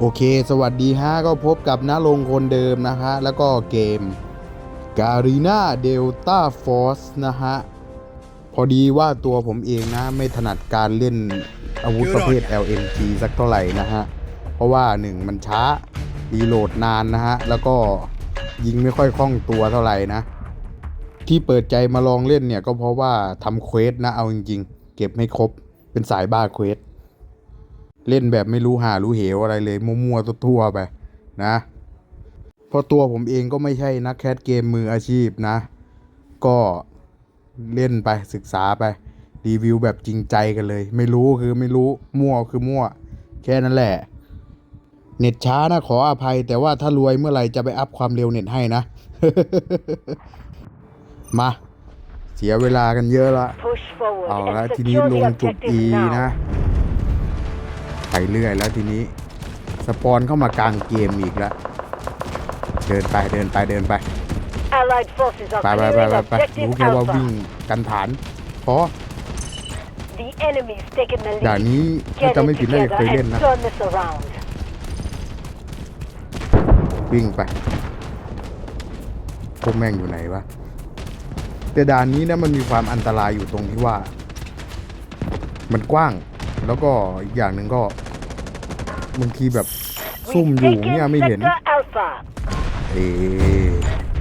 โอเค สวัสดีฮะ ก็พบกับน้าลงคนเดิมนะฮะแล้วก็เกม Garena Delta Force นะฮะ พอดีว่าตัวผมเองนะ ไม่ถนัดการเล่นอาวุธประเภท LMG สักเท่าไหร่นะฮะ เพราะว่าหนึ่งมันช้ารีโหลดนานนะฮะ แล้วก็ยิงไม่ค่อยคล่องตัวเท่าไหร่นะ ที่เปิดใจมาลองเล่นเนี่ยก็เพราะว่าทำเควสนะเอาจริงๆ เก็บไม่ครบเป็นสายบ้าเควส เล่นแบบไม่รู้หารู้เหวอะไรเลยมั่วๆทั่วๆไปนะเพราะตัวผมเองก็ไม่ใช่นักแคสเกมมืออาชีพนะ ก็เล่นไปศึกษาไป รีวิวแบบจริงใจกันเลย ไม่รู้คือไม่รู้มั่วคือมั่ว แค่นั้นแหละ เน็ตช้านะขออภัย แต่ว่าถ้ารวยเมื่อไหร่จะไปอัพความเร็วเน็ตให้นะ มาเสียเวลากันเยอะละ Push forward เอาละ and ทีนี้ secure ล the งจุด E objective นะ now. ไปเรื่อยแล้วทีนี้ สปอนเข้ามากลางเกมอีกแล้ว เดินไปเดินไปเดินไป Allied forces ไป are ไปไป clearing ไปไป objective รู้แค่ว่าวิ่ง Alpha. กันฐานพอ The enemy's taken the ด่าน lead. นี้ถ้า Get จะไม่ it ผิดน่าจะ together เคยเล่น and นะ turn this around. วิ่งไปพวกแม่งอยู่ไหนวะแต่ด่านนี้นะมันมีความอันตรายอยู่ตรงที่ว่า มันกว้าง แล้วก็อีกอย่างหนึ่งก็ บางทีแบบซุ่ม We've อยู่ taken เนี่ยไม่เห็น sector Alpha. เอ๊ะ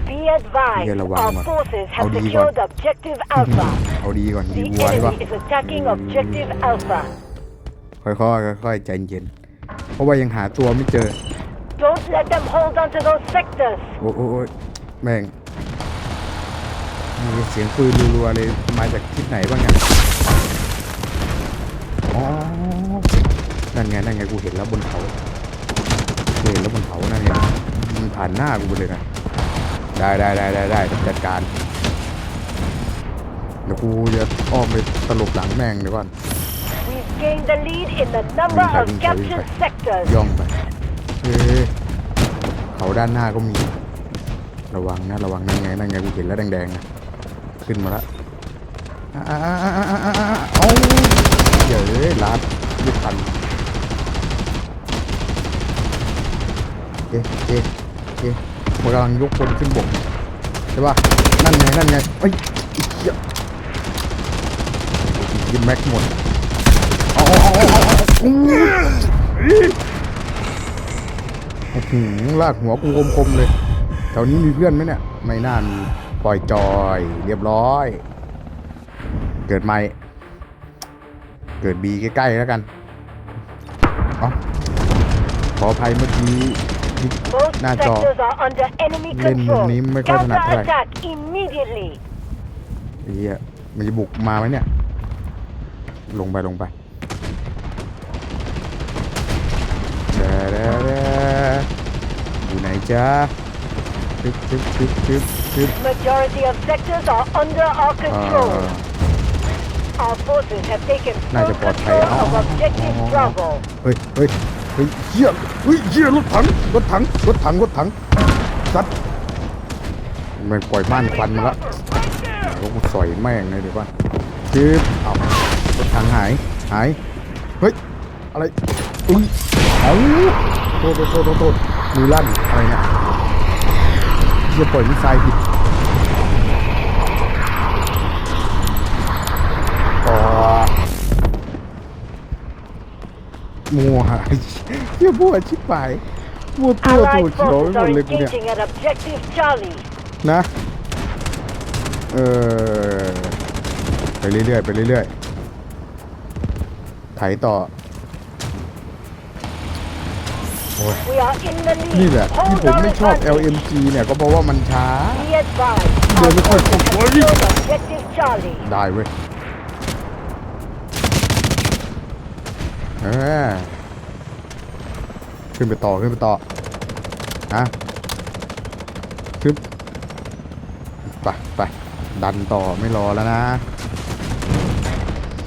Be advised, Iya, lawan, our lawan. forces have Audi, secured objective Alpha. เอาดีก่อนดี The วัวใช่ปะ enemy is attacking objective Alpha. ค่อยๆค่อยๆใจเย็น เพราะว่ายังหาตัวไม่เจอ Don't let them hold onto those sectors. โอ้โอ้โอ้ยแม่งมีเสียงปืนรัวๆเลยมาจากทิศไหนบ้างเนี่ยอ๋อ นั่นไงนั่นไงกูเห็นแล้วบนเขากูเห็นแล้วบนเขานั่นไงมันผ่านหน้ากูไปเลยนะได้ได้ได้ได้ได้จัดการเดี๋ยวกูจะอ้อมไปตลบหลังแม่งเดี๋ยวก่อน We've gained the lead in the number Mình phải, of mình phải, mình captured phải. sectors. ย่องไปเฮ้ยเขาด้านหน้าก็มี ระวังนะระวังนั่นไงนั่นไงกูเห็นแล้วแดงๆนะขึ้นมาแล้วอ่าอ่าอ่าอ่าอ่าอ่าเอาเดี๋ยวเลยลัดยึดทัน เอ๊ะเอ๊ะเอ๊ะมันกำลังยกคนขึ้นบกใช่ป่ะนั่นไงนั่นไงเอ้ยไอ้เหี้ยยิงแม็กหมดอาเอาเอาเอาเอาอู้โอ้โหลากหัวกูคมๆเลยแถวนี้มีเพื่อนไหมเนี่ยไม่น่ามีปล่อยจอย เรียบร้อย เกิดไม่เกิดบีใกล้ๆแล้วกันเอ๋อขออภัยเมื่อกี้ ที่ Most หน้าจอ sectors are under enemy เล่นมุม control. นี้ไม่ค่อยถนัดเท่าไหร่ Counterattack immediately. ไอ้เหี้ยมันจะบุกมาไหมเนี่ย ลงไปลงไปเด้อเด้อเด้ออยู่ไหนจ๊ะชึบชึบชึบชึบชึบ Majority of sectors are under our เอ่ control. อ Our forces have taken น่า full จะปลอดภัย control อ๋อ of objective Bravo. เฮ้ยเฮ้ย เฮ้ยเหี้ยเฮ้ยเหี้ยรถถังรถถังรถถังรถถังซัดมันปล่อยบ้านควันมาล้วรถสอยแม่งเลยเดี๋ยวก่อนจืดเอารถถังหายหายเฮ้ยอะไรอุ้ยเอาโทษโทษโทษโทษโทษมือลั่นอะไรเนี่ยเหี้ยปล่อยมิสไซล์ผิด มัวเฮียบัวชิบหายมัวตัวตัว Allied เขียวไป forces หม are ดเลยกูเนี่ย engaging at objective Charlie. นะ เออไปเรื่อยๆไปเรื่อยๆไถต่อโอ้ย We are in the lead. นี่แหละที่ Hold ผม our ไม่ชอบ advantage. LMG เนี่ยก็เพราะว่ามันช้า Be advised. Đưa Our nó khỏi forces cục have quá đi. secured objective Charlie. ได้เว้ย เออขึ้นไปต่อขึ้นไปต่อฮะขึ้นไปไปดันต่อไม่รอแล้วนะ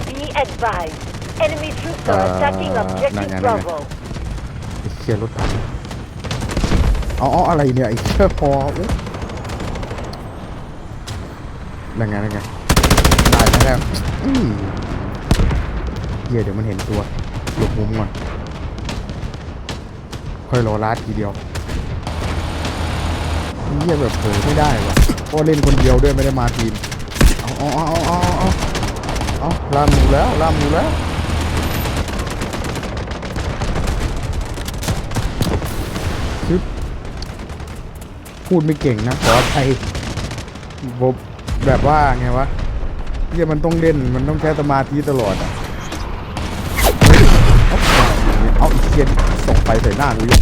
Be advised. Enemy troops are Uh, attacking nè, objective nè, nè, nè. Bravo. ไอ้เชี่ยรถถังเอาเอาอะไรเนี่ยไอ้เชี่ยพออุ๊ยนั่นไงนั่นไงได้แล้วแล้วอืมเหี้ยเดี๋ยวมันเห็นตัว หลบมุมก่อนค่อยรอรัดทีเดียวเฮียแบบเผลอไม่ได้ว่ะเพราะเล่นคนเดียวด้วยไม่ได้มาทีมเอาเอาเอาเอาเอาเอาเอามอยู่แล้วล่ามอยู่แล้วชึบพูดไม่เก่งนะขออภัยผมแบบว่าไงวะเฮียมันต้องเล่นมันต้องใช้สมาธิตลอดอะ ยนส่งไปใส่หน้ากูยัง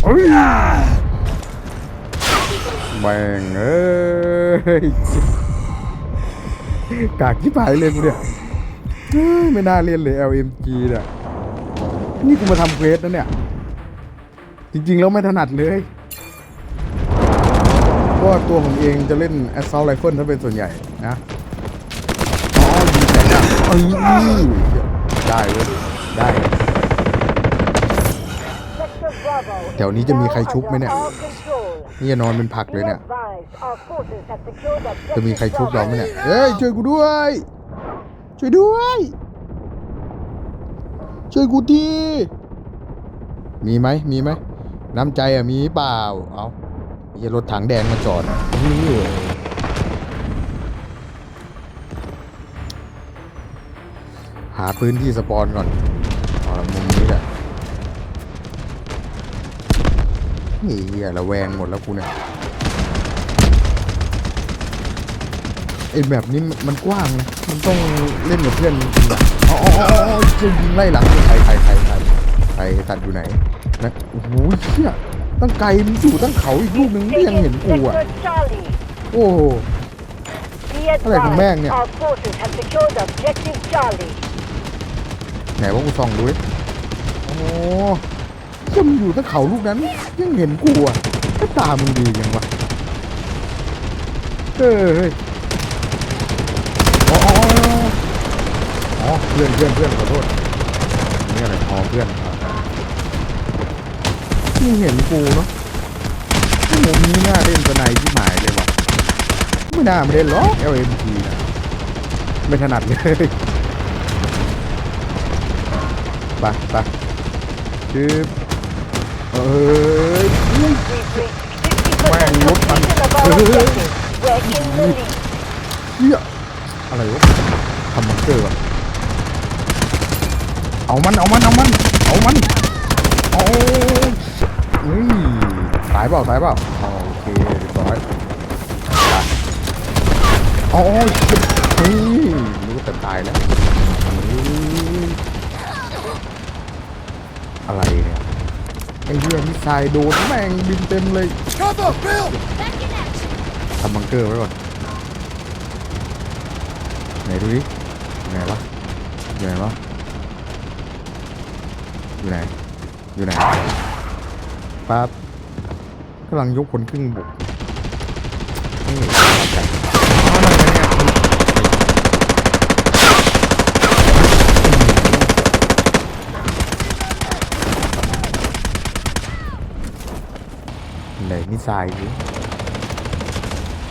แม่งเอ้ยกากที่ผายเลยกูเนี่ยไม่น่าเล่นเลย LMG เนี่ยนี่กูมาทำเควสนะเนี่ย จริงๆ แล้วไม่ถนัดเลยเพราะตัวผมเองจะเล่น Assault Rifle ถ้าเป็นส่วนใหญ่นะอ๋อยิงแต่หน้าเอ้ยได้เว้ยได้ Sector Bravo แถวนี้จะมีใครชุบไหมเนี่ย นี่จะนอนเป็นผักเลยเนี่ย จะมีใครชุบเราไหมเนี่ยเฮ้ยช่วยกูด้วย ช่วยด้วย ช่วยกูที มีไหมมีไหม น้ำใจอะมีเปล่า เอาไอ้รถถังแดงมาจอดเฮ้ยหาพื้นที่สปอนก่อนอมุม เหี้ยระแวงหมดแล้วกูเนี่ยไอ้แบบนี้มันกว้างนะมันต้องเล่นกับเพื่อนอะอ๋อจะยิงไล่หลังใครใครใครใครใครตัดอยู่ไหนนะโอ้โหเชี่ยตั้งไกลมันอยู่ตั้งเขาอีกลูกนึงก็ยังเห็นกูอะโอ้อะไรของแม่งเนี่ยไหนว่ากูส่องดูดิโอ้ โหเชี่ยมันอยู่ตั้งเขาลูกนั้น ยังเห็นกูอะก็ตามึงดียังวะเออเฮ้ยอ๋ออ๋ออ๋อเพื่อนเพื่อนเพื่อนขอโทษนี่อะไรอ๋อเพื่อนอะที่เห็นกูเนาะที่มุมนี้น่าเล่นสไนที่หมายเลยว่ะไม่น่ามาเล่นหรอก LMG นะไม่ถนัดเลยไปไปชืบ เอ้ย We've reached 50% Wow, what fun. completion of our objective. We're in the lead. เหี้ยอะไรวะทำมันเกอวะเอามันเอามันเอามันเอามันเอาเฮ้ยสายเปล่าสายเปล่าอ๋อโอเคเรียบร้อยโอ้ยเฮ้ยรู้ว่าแต่ตายแล้วเฮ้ยอะไรเนี่ย ไอ้เหี้ยมิสไซล์โดนแม่งบินเต็มเลย Cover, Bill! ทำบังเกอร์ไว้ก่อนไหนดูดิอยู่ไหนวะอยู่ไหนวะอยู่ไหนอยู่ไหนปั๊บกำลังยกคนครึ่งบุกนี่เอาใจอ๋อนั่นไงเนี่ย ไหนนี่ทรายดิ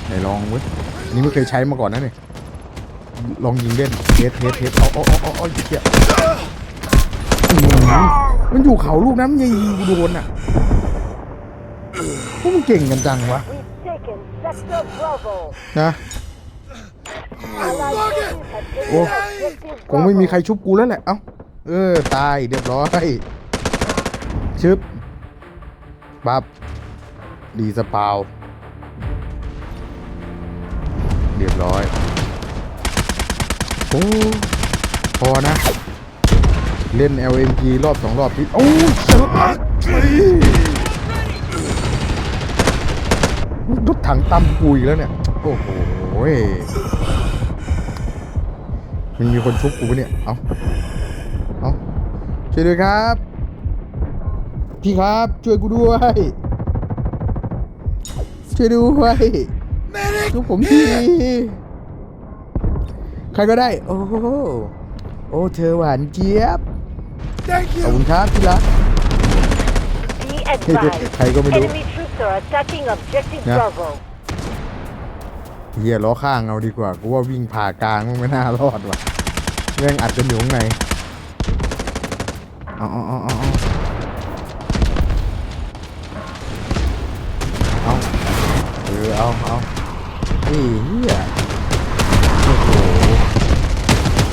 ไหนลองเว้ยอันนี่ไม่เคยใช้มาก่อนนะเนี่ยลองยิงเล่นเทสเทสเทสเอาเอาเอาเอาเอาเหี้ยมันอยู่เขาลูกนั้นมันยิงโดนอะพวกมันเก่งกันจังวะนะ Allied forces have taken Oh. objective คงไม่มีใครชุบกูแล้วแหละ เอ้า เออ ตายเรียบร้อยชึบปั๊บ ดีสปาวเรียบร้อย โอ้ พอนะ เล่น LMG รอบสองรอบที่โอ้ยเสือรถถังตำกูอีกแล้วเนี่ย โอ้โหมันมีคนชุบกูปะเนี่ย เอาเอาช่วยด้วยครับ พี่ครับ ช่วยกูด้วย ช่วยด้วย Medic! ช่วยผมทีใครก็ได้ โอ้โหโอ้เธอหวานเจี๊ยบ Thank ขอบคุ you! ณครับที่รัก Be advised, ใครก็ไม่รู้ enemy troops are attacking objective Yeah. Bravo. เฮียล้อข้างเอาดีกว่ากูว่าวิ่งผ่ากลางมันไม่น่ารอดว่ะแม่งอัดกันอยู่ข้างในเอาเอาเอาเอาเอ เอาเอานี่เฮียโอ้โห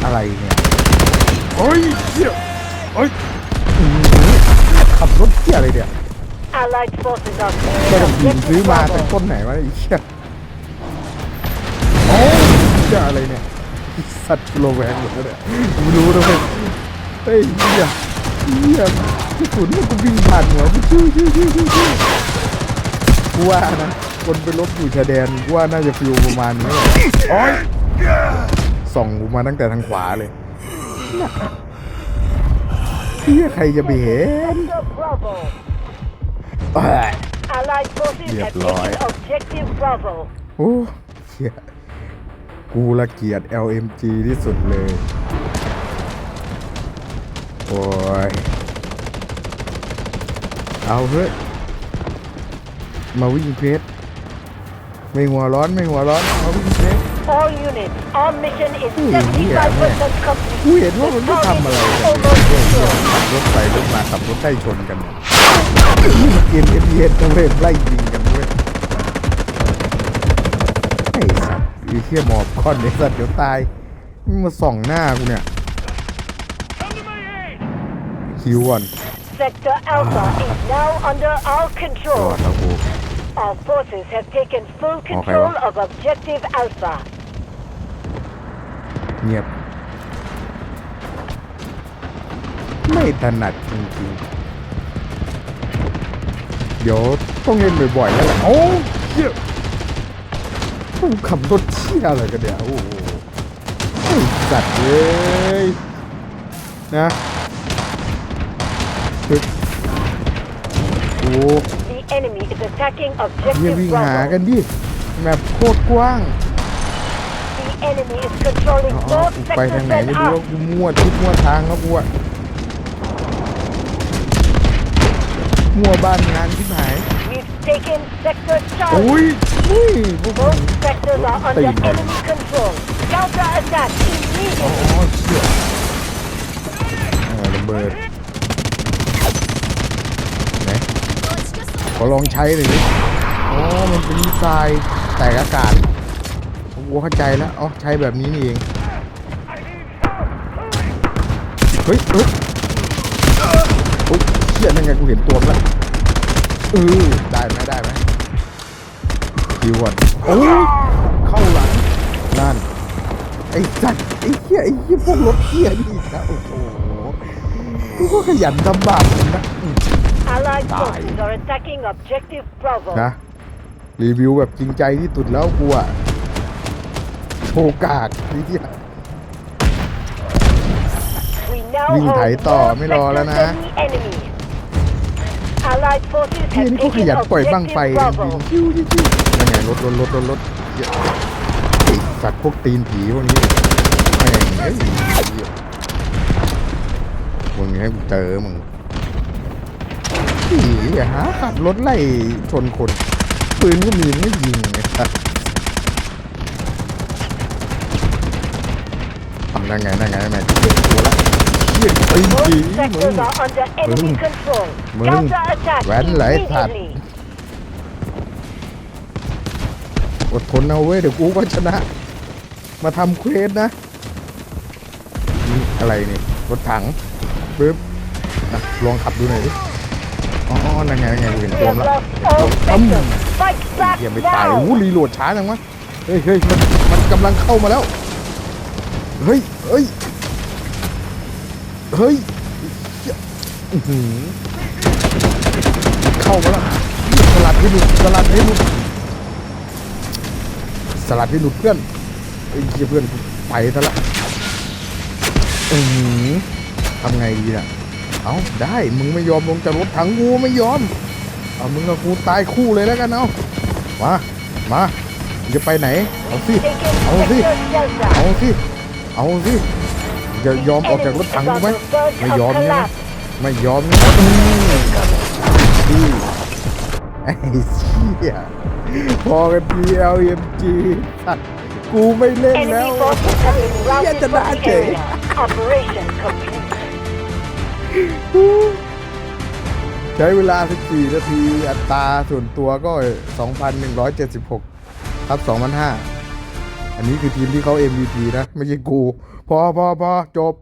อะไรเนี่ยโอ้ยเฮียโอ้ยอื้อหือขับรถเฮียอะไรเนี่ย Allied forces are ก็จะ clearing ยิงซื้อ objective มาแต่ Bravo. ต้นไหนวะไอ้เหี้ยโอ้ยเหี้ยอะไรเนี่ยไอ้สัตว์โลแวงหมดแล้วเนี่ยไม่รู้นะเว้ยเฮ้ยเหี้ยเหี้ยที่สุดมันก็วิ่งผ่านหัวกูชิวชิวชิวชิวชิวกูว่านะ คนไปลบอยู่ชายแดนกูว่าน่าจะฟิลประมาณนี้แหละโอ้ยส่องกูมาตั้งแต่ทางขวาเลยน่ะเหี้ยใครจะไปเห็น Sector Bravo. เอ้ย Allied forces have Điệp lòi. taken objective Bravo. โอ้เหี้ยกูละเกียด LMG ที่สุดเลย โอ้ย เอาเฮ้ยมาวิ่งเพชร ไม่หัวร้อนไม่หัวร้อนมาวิ่งเพชร All units, our mission is Ui, 75%กู complete. เห็นว่ามันไม่ทำอะไรกัน Almost เลย secure. ขับรถไปรถมาขับรถใกล้ชนกันเนี่ยนี่มันเกมเอพีเอสนะเว้ยไล่ยิงกันเว้ยไอ้สัตว์ไอ้เชี่ยหมอบก้อนไอ้สัตว์เดี๋ยวตายมันมาส่องหน้ากูเนี่ยคิวก่อน Sector Alpha is now under our รอ control. ดแล้วกู Our forces have taken full Okay, control well. of objective Alpha. เงียบ ไม่ถนัดจริงๆ เดี๋ยวต้องเล่นบ่อยๆแล้วแหละโอ้เชี่ยต้องขับรถเชี่ยอะไรกันเนี่ยโอ้โหไอ้สัตว์เลยนะปึ๊บโอ้ The enemy is attacking เยี่ย objective วิ่งหากัน Bravo. ดิแมปโคตรกว้าง The enemy is controlling อ๋อ both กูไปทาง sectors ไหน and ไม่รู้ว่า us. กูมั่วทิศมั่วทางแล้วกูอะมั่วบ้านงานที่ไหน We've taken sector โอ้ Charlie. ยนี่พวกมึง Both sectors are under Tìm rồi. enemy control. Counter attack อ๋อ immediately. เชี่ยเออระเบิดไหนข อลองใช้หน่อยดิอ๋อ มันเป็นมิสไซล์แตกอากาศกูเข้าใจแล้วอ๋อใช้แบบนี้นี่เอง เฮ้ยเฮ้ยโอ้ยเชี่ยนั่นไงกูเห็นตัวมันแล้วเออได้ไหมได้ไหมคิวก่อนโอ้ยเข้าหลังนั่นไอ้สัตว์ไอ้เหี้ยไอ้เหี้ยพวกรถเหี้ยนี่นะโอ้โหกูก็ขยันทำบาปเหมือนกันนะ อืม Allied Die. forces are attacking objective Bravo. นะ รีวิวแบบจริงใจที่สุดแล้วกูอะโชว์กากไอ้เหี้ย We now วิ่ง hold ไถต่อ more ไม่รอแล้ว sectors นะ than the enemy. Allied forces เหี้ย have นี่ก็ข taken ยันปล่อยบ้างไฟ objective ยิง Bravo. ชิวชิวชิวนั่นไงรถรถรถรถรถเหี้ยไอ้สัตว์พวกตีนผีพวกนี้แม่งเอ้ยเหี้ยมึงให้กูเจอมึง ผีอะฮะขับรถไล่ชนคนปืนก็มีไม่ยิงไอ้สัตว์ทำได้ไงได้ไงแม่งเจ็บตัวละเหี้ยตีน Both ผีมึ sectors ง are under enemy Mừng. control. Mừng. Counter attack Vén lại thật. immediately. อดทนเอาเว้ยเดี๋ยวกูก็ชนะ มาทำเควสนะนี่อะไรนี่รถถังปึ๊บนะลองขับดูหน่อยดิ อ๋อนั่นไงนั่นไงกูเห็น We ตัว have มันละ lost all sectors. Fight back เหี้ยังไม่ตาย now. โอ้โหรีโหลดช้าจังวะเฮ้ยเฮ้ยมันมันกำลังเข้ามาแล้ว เฮ้ยเฮ้ยเฮ้ยเหี้ยอื้อหือเข้ามาแล้วสลัดให้หลุดสลัดให้หลุดสลัดให้หลุดเพื่อนไอ้ยเหี้ยเพื่อนกูไปซะละอือหือทำไงดีน่ะ เอาได้มึงไม่ยอมลงจากรถถังกูไม่ยอมเอามึงกับกูตายคู่เลยแล้วกันเอามามามึงจะไปไหนเอาสิ Taken เอาสิ sector เอา Delta. สิเอาสิจะยอมออกจากรถถังกูไหมไม่ยอมใช่ไหมไม่ยอมนะอืมดีไอ้เชี่ยพอกันที LMG สัตว์กูไม่เล่นแล้ว Enemy forces have been routed Iya, from the tenang, area. Operation complete. ใช้เวลา 14 นาที อัตราส่วนตัวก็ 2,176ครับ2,500อันนี้คือทีมที่เขา MVP นะ ไม่ใช่กู พอพอพอจบ